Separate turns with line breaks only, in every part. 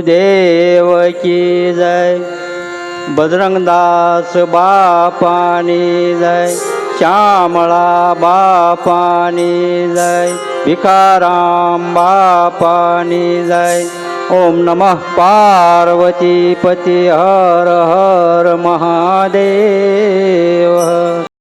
देवकी जय। बजरंगदास बापानी जय। श्यामळा बापानी जय। विकाराम बापानी जय। ओम नमः पार्वतीपति हर हर महादेव।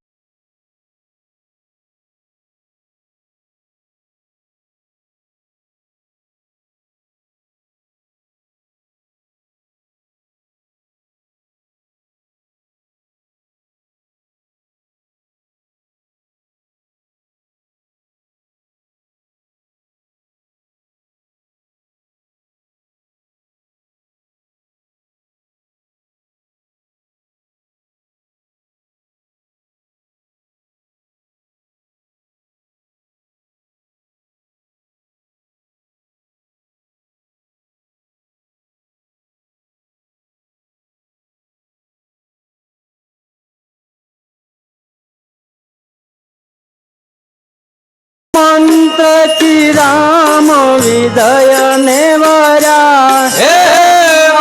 મંત્રથી રામ વિદય ને વરા
હે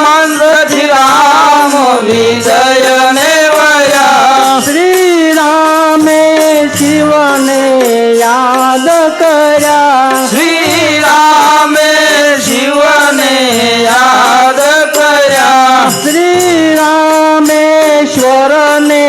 મંત્રથી રામ વિજય ને વયા
શ્રી રામે શિવને યાદ કર્યા.
શ્રી રામે શિવને યાદ કર્યા.
શ્રી રામેશ્વરને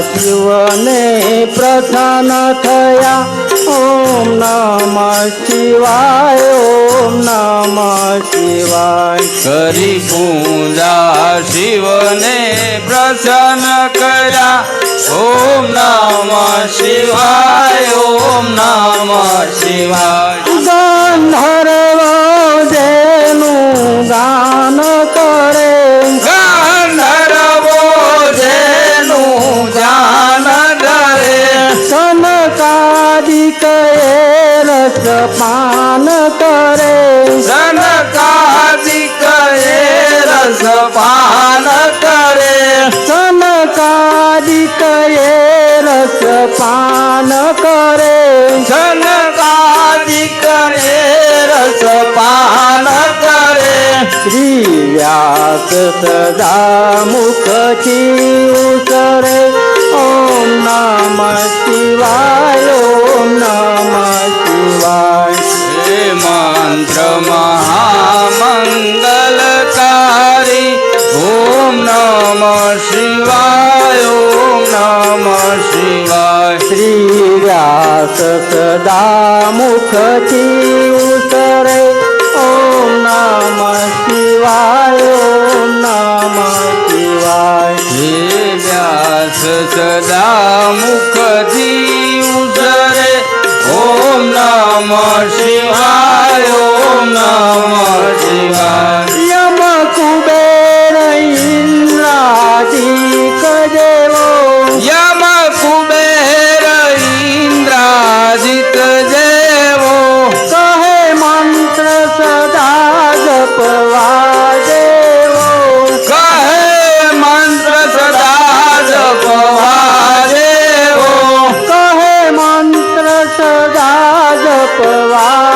શિવને પ્રસન્ન થયા. ઓમ નમ શિવાય, ઓમ નમ શિવાય.
કરી પૂજા શિવને પ્રસન્ન કર્યા. ઓમ નમ શિવાય, ઓમ નમ શિવાય.
પાન કરે.
સનકાદિક એ રસ પાન કરે.
સનકાદિક રસ પાન કરે.
સનકાદિક એ રસ પાન કરે.
શ્રી વ્યાસ સદા મુખથી ઉતરે. ઓમ નમઃ શિવાય.
મંત્ર મહામંગલકારી ઓમ નમ શિવાય ઓમ નમ શિવાય
શ્રી વ્યાસ સદા મુખથી ઉતરે ઓમ નમ શિવાય ઓમ નમ શિવાય
શ્રી વ્યાસ સદા મુખથી ઉતરે ઓમ નમ શિવાય નમઃ શિવાય
યમ કુબેર ઇન્દ્રાદિક દેવો
યમ કુબેર ઇન્દ્રાજિત દેવો
કહે મંત્ર સદા જપવા દેવો
કહે મંત્ર સદા જપવા દેવો,
કહે મંત્ર સદા જપવા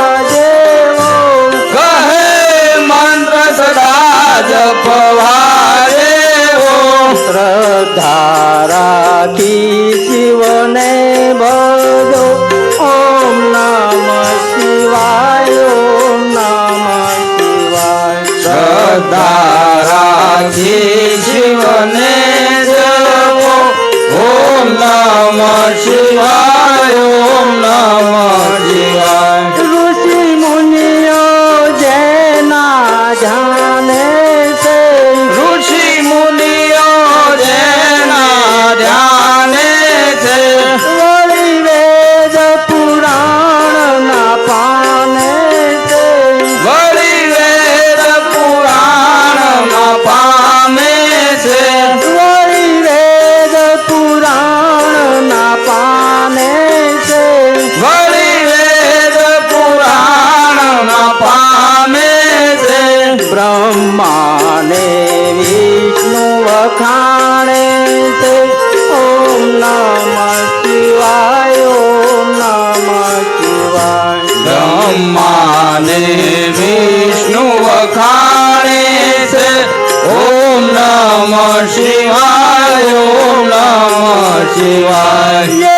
રાખી શિવને ભજો ઓમ નમઃ શિવાય, ઓમ નમઃ શિવાય.
શ્રદ્ધા રાખી શિવને જપો ઓમ નમઃ શિવાય. 心爱
又那么心爱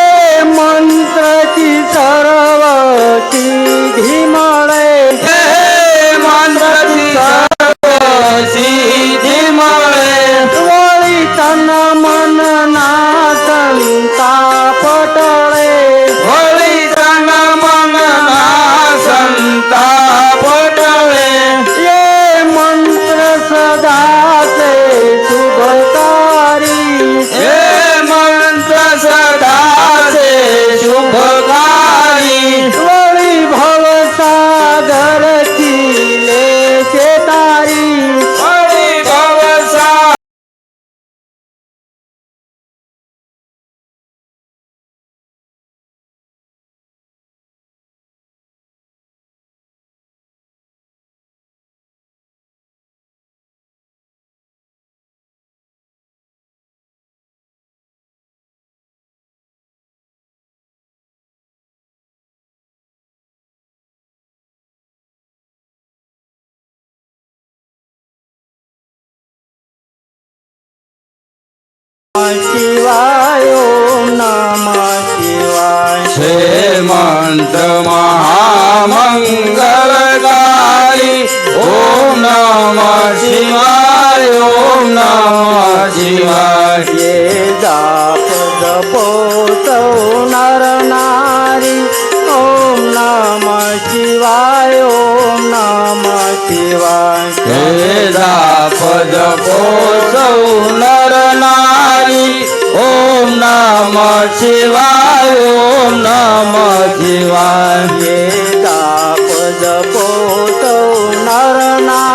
શિવાય ઓમ નમઃ શિવાય
હે મંત્ર મહામંગલકારી ઓમ નમઃ શિવાય ઓમ નમઃ શિવાય. હે જાપ જપો સૌ નર નારી ઓમ નમઃ શિવાય ઓમ નમઃ શિવાય.
હે જાપ જપો સૌ નર નારી शिवाय. ओम नम शिवाय ओम नम शिवाय. ताप जपो नरना